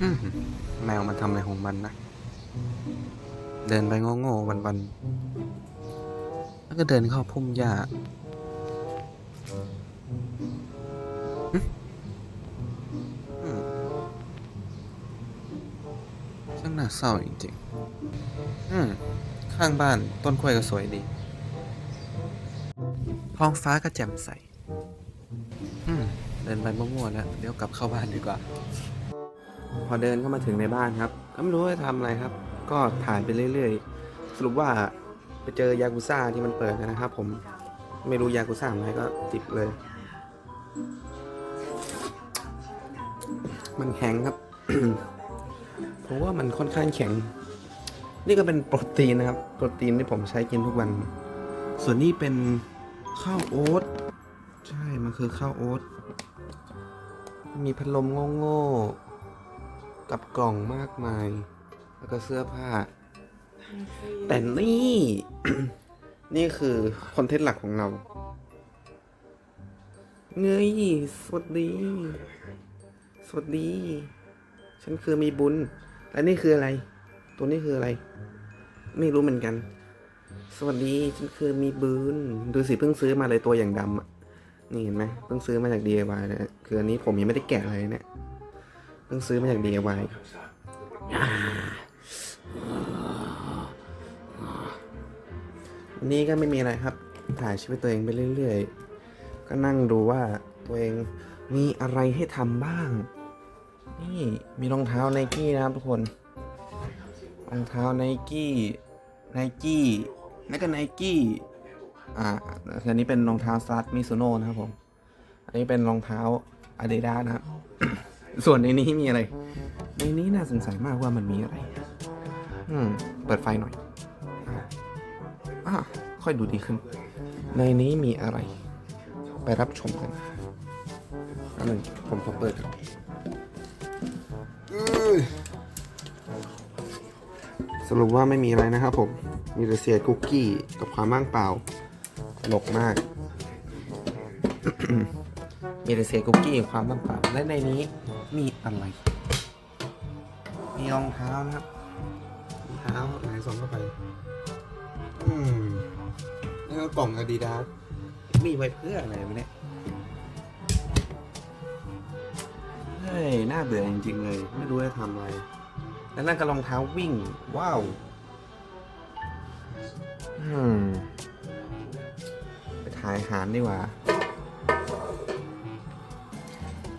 อืมแมวมันทำอะไรของมันนะ เดินไปโง่ๆวันๆแล้วก็เดินเข้าพุ่มหญ้าหึอืมช่างน่าเศร้าจริงๆ อืม ข้างบ้านต้นกล้วยก็สวยดี ท้องฟ้าก็แจ่มใส เดินไปมั่วๆแล้วเดี๋ยวกลับเข้าบ้านดีกว่า พอเดินเข้ามาถึงในบ้านครับ ก็ไม่รู้จะทำอะไรครับ ก็ถ่ายไปเรื่อยๆ สรุปว่าไปเจอยากุซ่าที่มันเปิดนะครับ ผมไม่รู้ยากุซ่าอะไรก็จิบเลย มันแข็งครับผมว่ามันค่อนข้างแข็ง นี่ก็เป็นโปรตีนนะครับ โปรตีนที่ผมใช้กินทุกวัน ส่วนนี้เป็นข้าวโอ๊ตใช่ มันคือข้าวโอ๊ต มีพัดลมโง่ๆ กับกล่องมากมาย แล้วก็เสื้อผ้า แต่นี่ นี่คือคอนเทนต์หลักของเรา เงยสวัสดี สวัสดี ฉันคือมีบุญ และนี่คืออะไร ตัวนี้คืออะไร ไม่รู้เหมือนกัน สวัสดี ฉันคือมีบุญ ดูสิเพิ่งซื้อมาเลยตัวอย่างดำอะ นี่เห็นไหมเพิ่งซื้อมาจาก DIY นะคืออันนี้ผมยังไม่ได้แกะอะไรเนี่ยเพิ่งซื้อมาจาก DIY อ่าวันนี้ก็ไม่มีอะไรครับ ถ่ายชีวิตตัวเองไปเรื่อยๆ ก็นั่งดูว่าตัวเองมีอะไรให้ทำบ้าง นี่มีรองเท้าไนกี้นะครับทุกคน รองเท้าไนกี้ไนกี้แล้วก็ไนกี้ อ่าอันนี้เป็นรองเท้าซัดมิซูโน่นะครับผม อันนี้เป็นรองเท้าอาดิดาสนะครับ ส่วนในนี้มีอะไร ในนี้น่าสงสัยมากว่ามันมีอะไร อืม เปิดไฟหน่อยอ่าค่อยดูดีขึ้น ในนี้มีอะไร ไปรับชมกันอันหนึ่งผมขอเปิดก่อนสรุปว่าไม่มีอะไรนะครับผม มีแต่เศษคุกกี้กับความว่างเปล่า ลกมาก มีแต่เศษคุกกี้กับความว่างเปล่าและในนี้มีอะไร มีรองเท้านะครับรองเท้าไหนส่องเข้าไป อืม แล้วก็กล่องอาดิดาสมีไว้เพื่ออะไรวะเนี่ยเฮ้ย น่าเบื่อจริงๆเลย ไม่รู้จะทำอะไร แล้วนั่นก็รองเท้าวิ่ง ว้าว อืม ไปถ่ายอาหารดีกว่า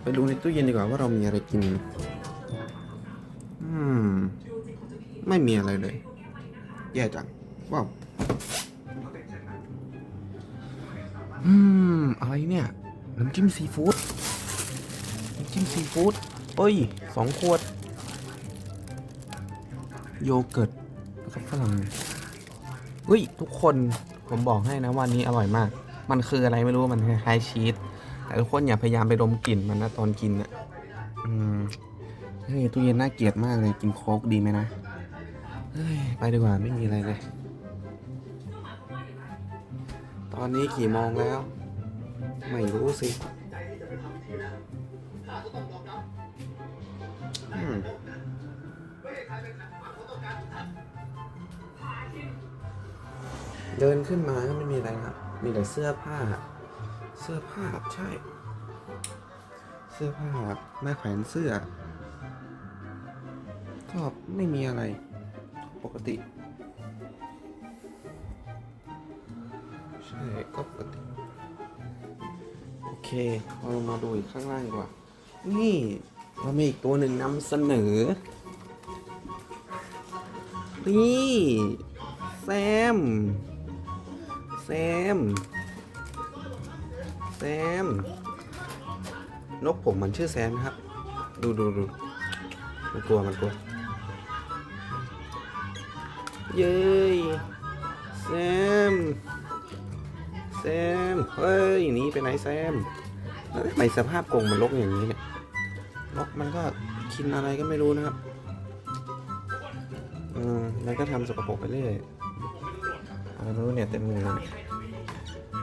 ไปดูในตู้เย็นดีกว่าว่าเรามีอะไรกิน อืม ไม่มีอะไรเลย แย่จัง ว้าวอืม อะไรเนี่ย น้ำจิ้มซีฟู้ด น้ำจิ้มซีฟู้ดเอ้ย สองขวด โยเกิร์ตแล้วก็ฝรั่งเฮ้ย ทุกคนผมบอกให้นะวันนี้อร่อยมาก มันคืออะไรไม่รู้มันคล้ายๆชีสแต่ทุกคนอย่าพยายามไปดมกลิ่นมันนะตอนกินอะอืมเฮ้ยตู้เย็นน่าเกลียดมากเลยกินโค้กดีไหมนะเฮ้ยไปดีกว่าไม่มีอะไรเลย ตอนนี้กี่โมงแล้ว ไม่รู้สิเดินขึ้นมาก็ไม่มีอะไรครับ มีแต่เสื้อผ้า เสื้อผ้าใช่ เสื้อผ้าแม่แขวนเสื้อก็ไม่มีอะไรปกติ ใช่ก็ปกติ โอเคเรามาดูอีกข้างล่างดีกว่า นี่เรามีอีกตัวหนึ่งนำเสนอ นี่ แซม แซม แซม นกผมมันชื่อแซมนะครับ ดูดูดูมันกลัวมันกลัว เย้ยแซม แซม เฮ้ยหนีไปไหนแซม แล้วทำไมสภาพกรงมันรกอย่างนี้เนี่ยรกมันก็กินอะไรก็ไม่รู้นะครับ อืมแล้วก็ทำสกปรกไปเรื่อย อะไรู้เนี่ยเต็มเลยนะ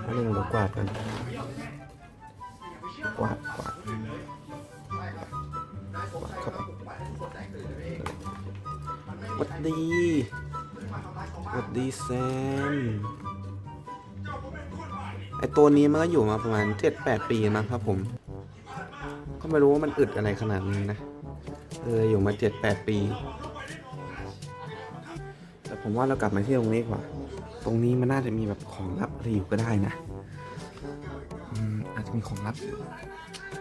อันนี้เรากวาดกันกวาดกวาดกวาดเข้าวัดดีวัดดีแซมไอตัวนี้มันก็อยู่มาประมาณ 7-8 ปีนะครับผม ก็ไม่รู้ว่ามันอึดอะไรขนาดนี้นะ เออ อยู่มา 7-8 ปี แต่ผมว่าเรากลับมาที่ตรงนี้กว่า ตรงนี้มันน่าจะมีแบบของลับอะไรอยู่ก็ได้นะอืมอาจจะมีของลับอยู่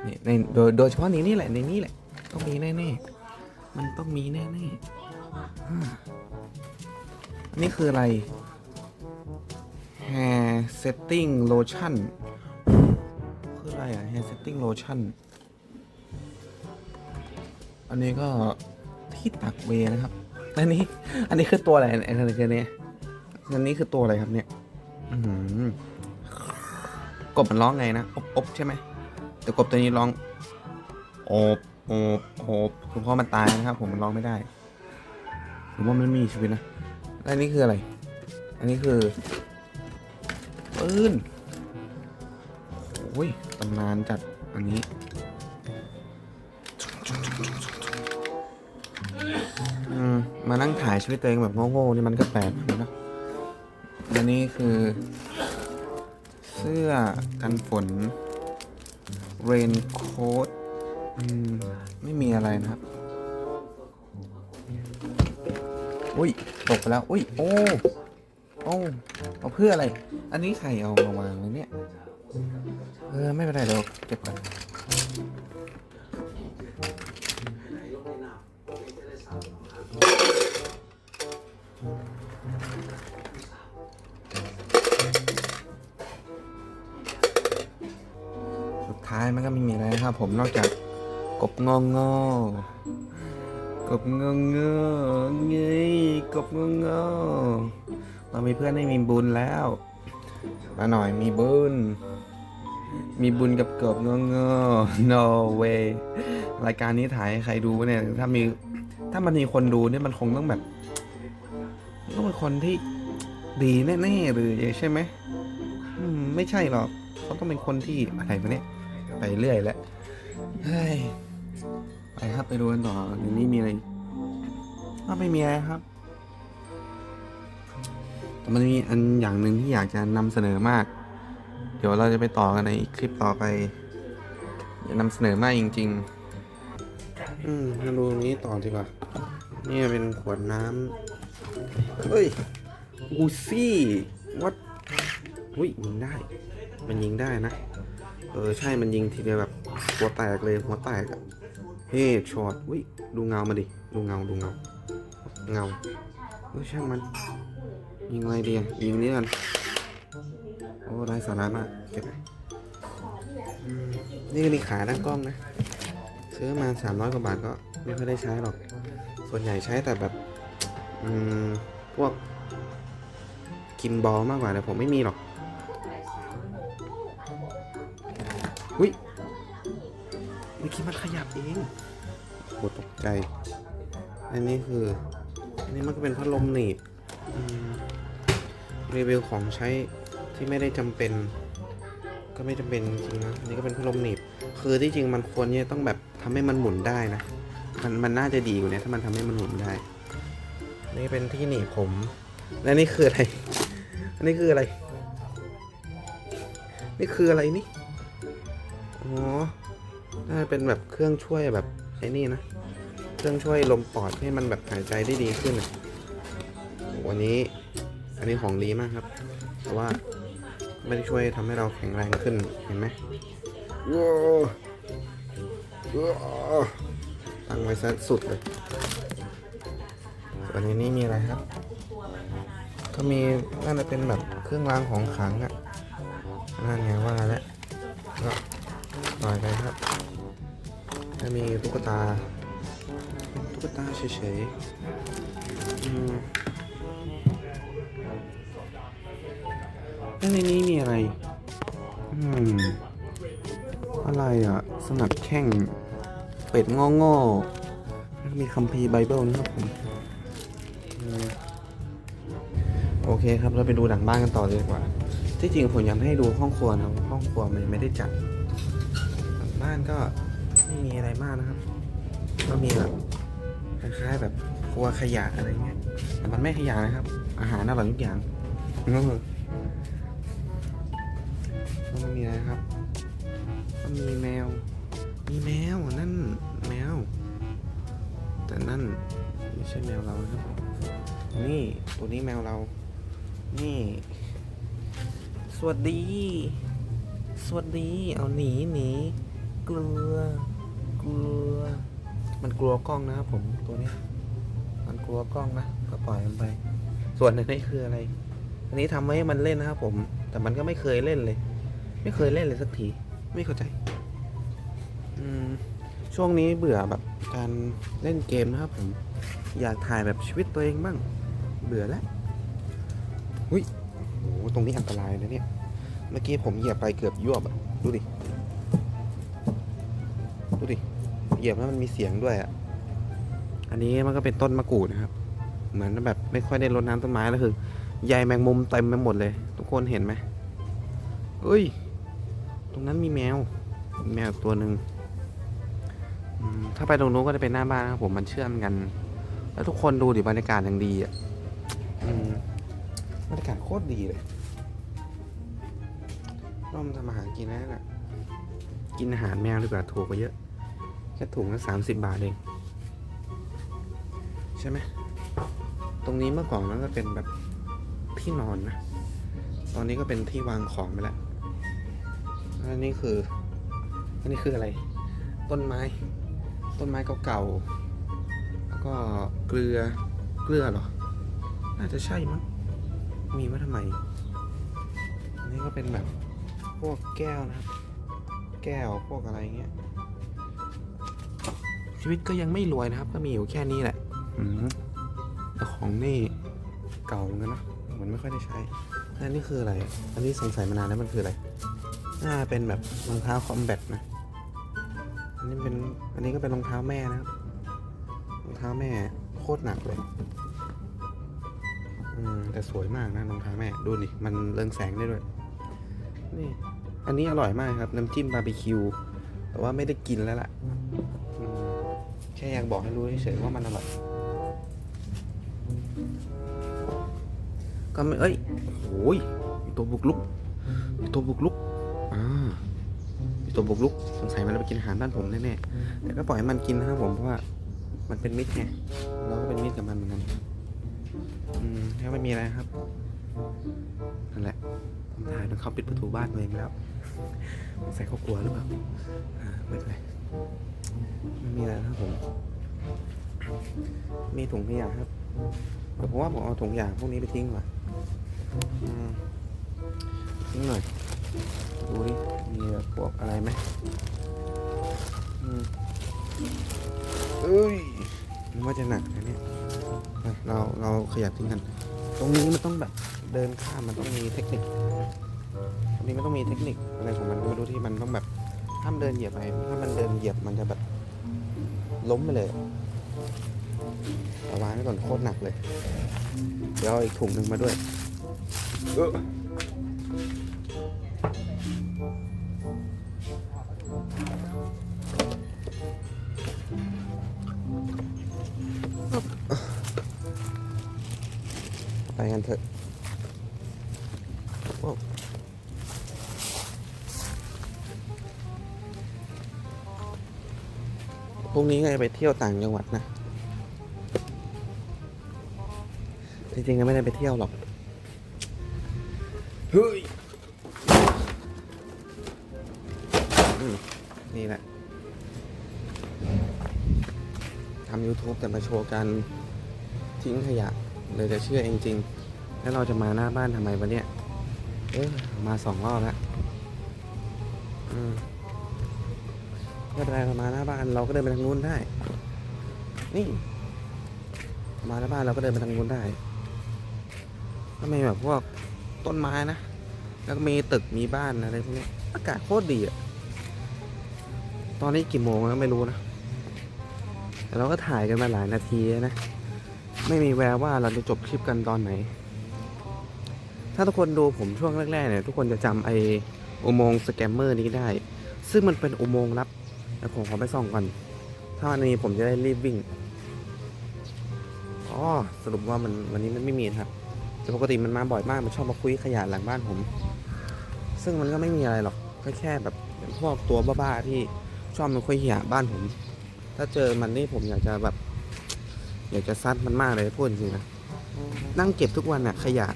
นี่ในโดยโดยเฉพาะในนี่แหละในนี้แหละ ต้องมีแน่ๆมันต้องมีแน่ๆอ่อันนี่คืออะไร hair setting lotion คืออะไรอะ hair setting lotion อันนี้ก็ที่ตักเวนะครับ อันนี้ อันนี้คือตัวอะไรอ้อะไรกันเนี่ย อันนี้คือตัวอะไรครับเนี่ยกบมันร้องไงนะอบอบใช่ไหมแต่กบตัวนี้ร้องโอบโอบโอบคือเพราะมันตายนะครับ ผมมันร้องไม่ได้หรือว่ามันไม่มีชีวิตนะอันนี้คืออะไร อันนี้คือปืนโอ้ยตำนานจัดอันนี้มานั่งถ่ายชีวิตตัวเองแบบโง่ๆนี่มันก็แปลกนะ อันนี้คือ เสื้อกันฝน เรนโค้ทไม่มีอะไรนะครับ อุ้ย ตกไปแล้ว อุ้ย โอ้ โอ้เอาเพื่ออะไร อันนี้ใครเอามาวางไว้เนี่ย เออ ไม่เป็นไรเดี๋ยวเก็บก่อน มันก็ไม่มีอะไรนะครับผมนอกจากกบงองงอกบงองงอเงยกบงองงอเรามีเพื่อนให้มีบุญแล้วมาหน่อยมีบุญ มีบุญกับกบงอเงอ no way รายการนี้ถ่ายให้ใครดูเนี่ยถ้ามีถ้ามันมีคนดูเนี่ยมันคงต้องแบบต้องเป็นคนที่ดีแน่ๆเลยใช่ไหมไม่ใช่หรอกเขาต้องเป็นคนที่อะไรวะเนี่ย ไปเรื่อยแล้วเฮ้ยไปครับไปดูกันต่อเดี๋ยวนี้มีอะไรอ้าวไม่มีอะไรครับ แต่มันมีอันอย่างหนึ่งที่อยากจะนำเสนอมาก เดี๋ยวเราจะไปต่อกันในคลิปต่อไปอยากนำเสนอมากจริง ๆ อืมมาดูตรงนี้ต่อดีกว่า นี่เป็นขวดน้ำเฮ้ยอูซี่วัดอุ้ยยิงได้ มันยิงได้นะ เออ ใช่มันยิงทีเดียวแบบหัวแตกเลยหัวแตกอะเฮ้ช็อตอุ้ยดูเงามาดิ ดูเงาดูเงา เงาเออช่างมัน ยิงอะไรดีอะยิงนี้กันโอ้ได้สาระมากเก็บไปนี่ก็มีขายด้านกล้องนะ ซื้อมาสามร้อยกว่าบาทก็ไม่ค่อยได้ใช้หรอก ส่วนใหญ่ใช้แต่แบบ อืม พวกกินบอลมากกว่าแต่ผมไม่มีหรอก อุ้ยเมื่อกี้มันขยับเองโหตกใจ อันนี้คือ อันนี้มันก็เป็นพัดลมหนีบอืมรีวิวของใช้ที่ไม่ได้จำเป็น ก็ไม่จำเป็นจริงๆนะ อันนี้ก็เป็นพัดลมหนีบ คือที่จริงมันควรเนี่ยต้องแบบทำให้มันหมุนได้นะ มันมันน่าจะดีกว่านี้ถ้ามันทำให้มันหมุนได้ นี่เป็นที่หนีบผม และนี่คืออะไร อันนี้คืออะไร นี่คืออะไรนี่ อ๋อน่าจะเป็นแบบเครื่องช่วยแบบไอ้นี่นะ เครื่องช่วยลมปอดให้มันแบบหายใจได้ดีขึ้นอันนี้อันนี้ของดีมากครับแต่ว่าไม่ได้ช่วยทำให้เราแข็งแรงขึ้น เห็นไหมว้าวตั้งไว้ซะสุดเลยส่วนในนี้มีอะไรครับ ก็มีน่าจะเป็นแบบเครื่องรางของขลังอะนั่นไงว่าแล้วก็ปล่ อยไปครับถ้ามีตุ๊กตาตุ๊กตาเฉยๆแล้วในนี้มีอะไร อืม อะไรอะ สนับแข้งเป็ดงอง่อๆแล้วก็มีคัมภีร์ไบเบิลนะครับผมโอเคครับ เราไปดูหลังบ้านกันต่อเลยดีกว่า ที่จริงผมอยากให้ดูห้องครัวนะห้องครัวมันไม่ได้จัด บ้านก็ไม่มีอะไรมากนะครับ ก็มีแบบคล้ายๆแบบกลัวขยะอะไรเงี้ยแต่มันไม่ขยะนะครับ อาหารอร่อยทุกอย่างเออแล้วมันมีอะไรนะครับมันมีแมว มีแมวนั่นแมว แต่นั่นไม่ใช่แมวเรานะครับ นี่ตัวนี้แมวเรา นี่ สวัสดี สวัสดี เอาหนีหนี กลัว กลัว มันกลัวกล้องนะครับผมตัวนี้ มันกลัวกล้องนะก็ปล่อยมันไป ส่วนอันนี้คืออะไร อันนี้ทำไว้ให้มันเล่นนะครับผม แต่มันก็ไม่เคยเล่นเลย ไม่เคยเล่นเลยสักที ไม่เข้าใจ อืม ช่วงนี้เบื่อแบบการเล่นเกมนะครับผม อยากถ่ายแบบชีวิตตัวเองบ้าง เบื่อแล้วอุ้ยโหตรงนี้อันตรายนะเนี่ย เมื่อกี้ผมเหยียบไปเกือบยวบอะดูดิ ดูดิเหยียบแล้วมันมีเสียงด้วยอะอันนี้มันก็เป็นต้นมะกรูดนะครับ เหมือนแบบไม่ค่อยได้รดน้ำต้นไม้แล้วคือใยแมงมุมเต็มไปหมดเลย ทุกคนเห็นไหมเอ้ย ตรงนั้นมีแมว แมวตัวหนึ่งถ้าไปตรงนู้นก็จะเป็นหน้าบ้านนะครับผมมันเชื่อมกัน แล้วทุกคนดูดิบรรยากาศอย่างดีอะอืมบรรยากาศโคตรดีเลยร่อมทำอาหารกินแล้วน่ะ กินอาหารแมวดีกว่าถูกกว่าเยอะ แค่ถุงละสามสิบบาทเอง ใช่ไหม ตรงนี้เมื่อก่อนมันก็เป็นแบบที่นอนนะ ตอนนี้ก็เป็นที่วางของไปแล้ว อันนี้คือ อันนี้คืออะไร ต้นไม้ ต้นไม้เก่าๆ แล้วก็เกลือ เกลือเหรอ น่าจะใช่มั้ง มีไว้ทำไม อันนี้ก็เป็นแบบพวกแก้วนะครับ แก้วพวกอะไรเงี้ย ชีวิตก็ยังไม่รวยนะครับ ก็มีอยู่แค่นี้แหละอืมแต่ของนี่เก่าเหมือนกันนะเหมือนไม่ค่อยได้ใช้อันนี้คืออะไร อันนี้สงสัยมานานแล้วมันคืออะไรน่าเป็นแบบรองเท้าคอมแบทนะ อันนี้เป็น อันนี้ก็เป็นรองเท้าแม่นะครับ รองเท้าแม่โคตรหนักเลย อืมแต่สวยมากนะรองเท้าแม่ ดูดิ มันเรืองแสงได้ด้วย นี่ อันนี้อร่อยมากครับ น้ำจิ้มบาร์บีคิว แต่ว่าไม่ได้กินแล้วล่ะอืมแค่อยากบอกให้รู้เฉยๆว่ามันอร่อยก็ไม่เอ้ยโอ้ยมีตัวบุกลุกมีตัวบุกลุกอ่ามีตัวบุกลุกสงสัยมันจะไปกินอาหารบ้านผมแน่ๆแต่ก็ปล่อยให้มันกินนะครับผมเพราะว่ามันเป็นมิตรไงเราก็เป็นมิตรกับมันเหมือนกันอืมแล้วไม่มีอะไรครับนั่นแหละผมถ่ายจนเขาปิดประตูบ้านตัวเองแล้วสงสัยเขากลัวหรือเปล่าอ่าไม่เป็นไร ไม่มีอะไรครับผม มีถุงขยะครับแต่ผมว่าผมเอาถุงขยะพวกนี้ไปทิ้งว่ะอืมทิ้งหน่อย ดูดิ มีแบบพวกอะไรไหมอืมเอ้ยมันว่าจะหนักนะเนี่ยเราเราขยับทิ้งกัน ตรงนี้มันต้องแบบเดินข้ามมันต้องมีเทคนิคตรงนี้มันต้องมีเทคนิคอะไรของมันไม่รู้ที่มันต้องแบบ ห้ามเดินเหยียบไปถ้ามันเดินเหยียบมันจะแบบล้มไปเลยเอาวางไว้ก่อนโคตรหนักเลย เดี๋ยวเอาอีกถุงหนึ่งมาด้วยเออไปกันเถอะ พรุ่งนี้ก็จะไปเที่ยวต่างจังหวัดนะ จริงๆก็ไม่ได้ไปเที่ยวหรอก เฮ้ยอืมนี่แหละทำ YouTube แต่มาโชว์การทิ้งขยะเลยจะเชื่อเองจริง แล้วเราจะมาหน้าบ้านทำไมวะเนี่ย เอ๊ะมาสองรอบแล้ว อืม ไม่เป็นไรเรามาหน้าบ้านเราก็เดินไปทางนู้นได้ นี่ มาหน้าบ้านเราก็เดินไปทางนู้นได้ก็มีแบบพวกต้นไม้นะ แล้วก็มีตึกมีบ้านอะไรพวกนี้อากาศโคตรดีอะตอนนี้กี่โมงแล้วไม่รู้นะแต่เราก็ถ่ายกันมาหลายนาทีนะ ไม่มีแววว่าเราจะจบคลิปกันตอนไหน ถ้าทุกคนดูผมช่วงแรกๆเนี่ยทุกคนจะจำไออุโมงค์สแกมเมอร์นี้ได้ ซึ่งมันเป็นอุโมงค์ลับ แล้วผมขอไปส่องก่อน ถ้าวันนี้ผมจะได้รีบวิ่ง อ๋อ สรุปว่ามันวันนี้มันไม่มีครับ แต่ปกติมันมาบ่อยมาก มันชอบมาคุยขยะหลังบ้านผม ซึ่งมันก็ไม่มีอะไรหรอก ก็แค่แบบพวกตัวบ้าๆที่ชอบมาคุยขยะบ้านผม ถ้าเจอมันนี่ผมอยากจะแบบ อยากจะซัดมันมากเลยพูดจริงนะ นั่งเก็บทุกวันน่ะขยะ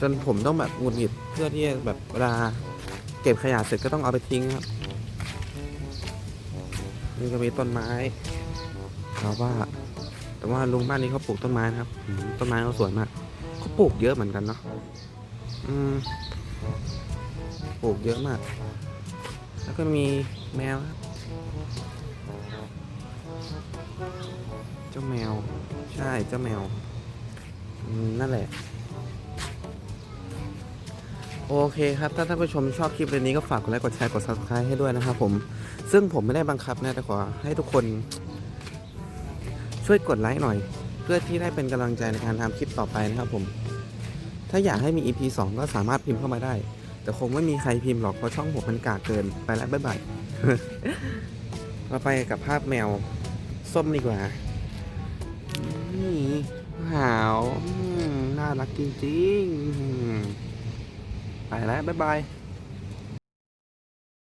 จนผมต้องแบบหงุดหงิดเพื่อที่จะแบบเวลาเก็บขยะเสร็จก็ต้องเอาไปทิ้งครับ นี่ก็มีต้นไม้เราว่าแต่ว่าลุงบ้านนี้เขาปลูกต้นไม้นะครับต้นไม้เขาสวยมากเขาปลูกเยอะเหมือนกันเนาะอืมปลูกเยอะมาก แล้วก็มีแมวครับเจ้าแมว ใช่เจ้าแมวนั่นแหละ โอเคครับ ถ้าท่านผู้ชมชอบคลิปเรื่องนี้ก็ฝากกดไลค์กดแชร์กด subscribe ให้ด้วยนะครับผม ซึ่งผมไม่ได้บังคับนะแต่ขอให้ทุกคน ช่วยกดไลค์หน่อย เพื่อที่ได้เป็นกำลังใจในการทำคลิปต่อไปนะครับผม ถ้าอยากให้มี EP 2 ก็สามารถพิมพ์เข้ามาได้ แต่คงไม่มีใครพิมพ์หรอกเพราะช่องผมมันกากเกินไปแล้วบ๊ายบายเราไปกับภาพแมว ส้มดีกว่านี่หาวน่ารักจริงๆ ไปแล้ว บ๊ายบาย